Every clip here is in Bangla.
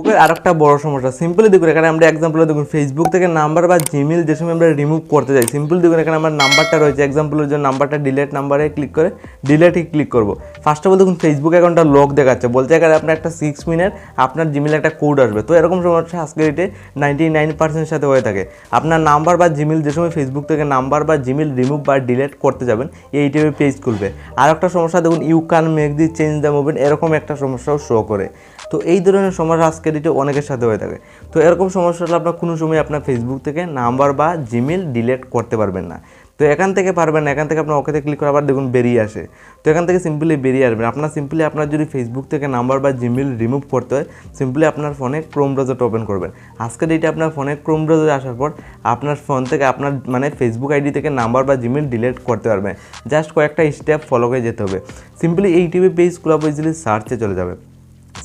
ফেসবুকের আর একটা বড় সমস্যা। সিম্পলি দেখুন, এখানে আমরা এক্সাম্পল দেখুন ফেসবুক থেকে নাম্বার বা জিমেল যে সময় আমরা রিমুভ করতে যাই সিম্পল দেখুন, এখানে আমার নাম্বারটা রয়েছে। এক্সাম্পলের জন্য নাম্বারটা ডিলেট নাম্বারে ক্লিক করে ডিলেটে ক্লিক করব। ফার্স্ট অফ অল দেখুন ফেসবুক অ্যাকাউন্টটা লক দেখাচ্ছে। বলছে এখানে আপনার একটা সিক্স মিনিট আপনার জিমেলে একটা কোড আসবে। তো এরকম সমস্যা আজকের ডেটে নাইনটি নাইন সাথে হয়ে থাকে। আপনার নাম্বার বা জিমেল যে সময় ফেসবুক থেকে নাম্বার বা জিমেল রিমুভ বা ডিলেট করতে যাবেন, এই টাইপের পেজ খুলবে। আর একটা সমস্যা, দেখুন you can make the change the movement এরকম একটা সমস্যাও শো করে। তো এই ধরনের সমস্যা আজকের ডেটে অনেকের সাথে হয়ে থাকে। তো এরকম সমস্যা হলে আপনার কোনো সময় আপনার ফেসবুক থেকে নাম্বার বা জিমেল ডিলেট করতে পারবেন না। তো এখান থেকে পারবেন না, এখান থেকে আপনার ওকেতে ক্লিক করে আবার দেখুন বেরিয়ে আসে। তো এখান থেকে সিম্পলি বেরিয়ে আসবেন। আপনার সিম্পলি আপনার যদি ফেসবুক থেকে নাম্বার বা জিমেল রিমুভ করতে হয় সিম্পলি আপনার ফোনে ক্রোম ব্রাউজারটা ওপেন করবেন। আজকে ডেটে আপনার ফোনে ক্রোম ব্রাউজার আসার পর আপনার ফোন থেকে আপনার মানে ফেসবুক আইডি থেকে নাম্বার বা জিমেল ডিলেট করতে পারবেন। জাস্ট কয়েকটা স্টেপ ফলো করে যেতে হবে। সিম্পলি এই টিভি পেজ খোলা ইজিলি সার্চে চলে যাবে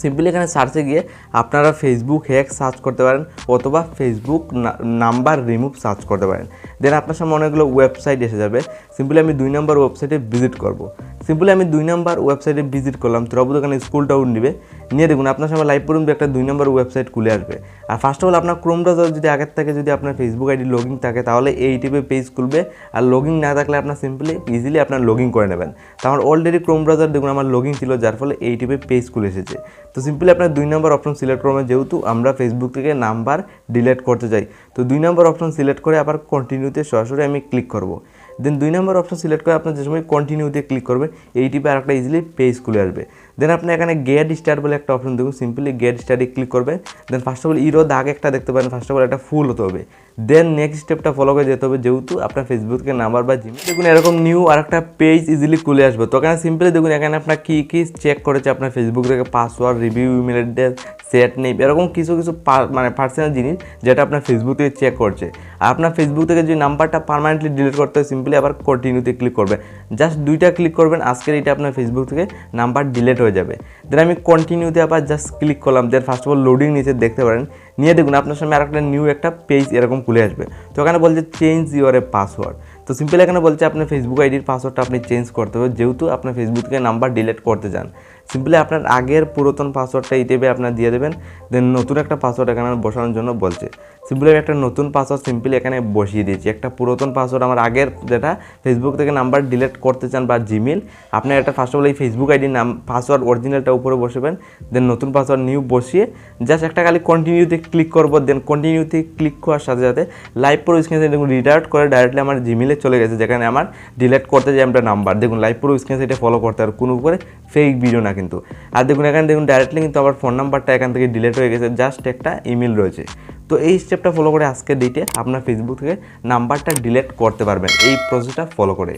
সিম্পলি এখানে সার্চে গিয়ে আপনারা ফেসবুক হ্যাক সার্চ করতে পারেন অথবা ফেসবুক নাম্বার রিমুভ সার্চ করতে পারেন। দেন আপনার সামনে অনেকগুলো ওয়েবসাইট এসে যাবে। সিম্পলি আমি দুই নম্বর ওয়েবসাইটে ভিজিট করব। সিম্পলি আমি দুই নম্বর ওয়েবসাইটে ভিজিট করলাম। তরবুদ এখানে স্কুল টাউন নিবে নিয়ে দেখুন, আপনার সামনে লাইভ পর্যন্ত একটা দুই নম্বর ওয়েবসাইট খুলে আসবে। আর ফার্স্ট অফ অল আপনার ক্রোম ব্রাউজার যদি আগের থেকে যদি আপনার ফেসবুক আইডি লগিং থাকে, তাহলে এই টিপে পেজ খুলবে। আর লগিং না থাকলে আপনার সিম্পলি ইজিলি আপনার লগিং করে নেবেন। তো আমার অলরেডি ক্রোম ব্রাউজার দেখুন, আমার লগিং ছিল, যার ফলে এই টিপে পেজ খুলে এসেছে। তো সিম্পলি আপনার দুই নম্বর অপশন সিলেক্ট করবেন যেহেতু আমরা ফেসবুক থেকে নাম্বার ডিলিট করতে চাই। তো দুই নম্বর অপশন সিলেক্ট করে আবার কন্টিনিউতে সরাসরি আমি ক্লিক করব। দেন দুই নম্বর অপশন সিলেক্ট করে আপনার যে সময় কন্টিনিউতে ক্লিক করবেন, এই টিপে আর একটা ইজিলি পেজ খুলে আসবে। দেন আপনি এখানে গেট স্টার বলে একটা অপশন দেখুন সিম্পলি গেট স্টারে ক্লিক করবেন। দেন ফার্স্ট অফ অল ইরো দাগ একটা দেখতে পারেন ফার্স্ট অফ অল একটা ফুল হতে হবে। দেন নেক্সট স্টেপটা ফলো করে যেতে হবে, যেহেতু আপনার ফেসবুক নাম্বার বা জিমেল দেখুন এরকম নিউ আর একটা পেজ ইজিলি খুলে আসবে। তো এখানে সিম্পলি দেখুন, এখানে আপনার কী কী চেক করেছে আপনার ফেসবুক থেকে password review email address set নেই, এরকম কিছু কিছু মানে পার্সোনাল জিনিস যেটা আপনার ফেসবুক থেকে চেক করছে। আর আপনার ফেসবুক থেকে যদি নাম্বারটা পারমানেন্টলি ডিলিট করতে হয় সিম্পলি আবার কন্টিনিউতে ক্লিক করবেন জাস্ট দুইটা ক্লিক করবেন, আজকের এটা আপনার ফেসবুক থেকে নাম্বার ডিলিট হয়ে যাবে। দেন আমি কন্টিনিউতে আবার জাস্ট ক্লিক করলাম। Then first of all loading নিচে দেখতে পারেন। নিয়ে দেখুন, আপনার সামনে আরেকটা নিউ একটা পেজ এরকম খুলে আসবে। তো এখানে বলছে চেঞ্জ ইউর এ পাসওয়ার্ড তো সিম্পল এখানে বলছে, আপনার ফেসবুক আইডির পাসওয়ার্ডটা আপনি চেঞ্জ করতে হবে। যেহেতু আপনার ফেসবুক থেকে নাম্বার ডিলিট করতে চান। সিম্পলি আপনার আগের পুরাতন পাসওয়ার্ডটা এই আপনার দিয়ে দেবেন দেন নতুন একটা পাসওয়ার্ড এখানে বসানোর জন্য বলছে। সিম্পলি একটা নতুন পাসওয়ার্ড সিম্পলি এখানে বসিয়ে দিয়েছি। একটা পুরাতন পাসওয়ার্ড আমার আগের যেটা ফেসবুক থেকে নাম্বার ডিলিট করতে চান বা জিমেল আপনার একটা ফার্স্ট অফ অল এই ফেসবুক আইডির নাম পাসওয়ার্ড অরিজিনালটা উপরে বসবেন দেন নতুন পাসওয়ার্ড নিউ বসিয়ে জাস্ট একটা খালি কন্টিনিউতে ক্লিক করব দেন কন্টিনিউতে ক্লিক করার সাথে সাথে লাইভ প্রো স্ক্রিনে দেখুন রিডার্ট করে ডাইরেক্টলি আমার জিমেলে চলে গেছে, যেখানে আমার ডিলেট করতে যাই আমরা নাম্বার দেখুন লাইভ প্রো স্ক্রিনে ফলো করতে আর কোনো করে ফেক ভিডিও না। কিন্তু। আর দেখুন, এখানে দেখুন ডাইরেক্টলি কিন্তু আমার ফোন নাম্বারটা এখান থেকে ডিলেট হয়ে গেছে। জাস্ট একটা ইমেল রয়েছে। তো এই স্টেপটা ফলো করে আজকে ডেটে আপনার ফেসবুক থেকে নাম্বারটা ডিলেট করতে পারবেন। এই প্রসেসটা ফলো করে।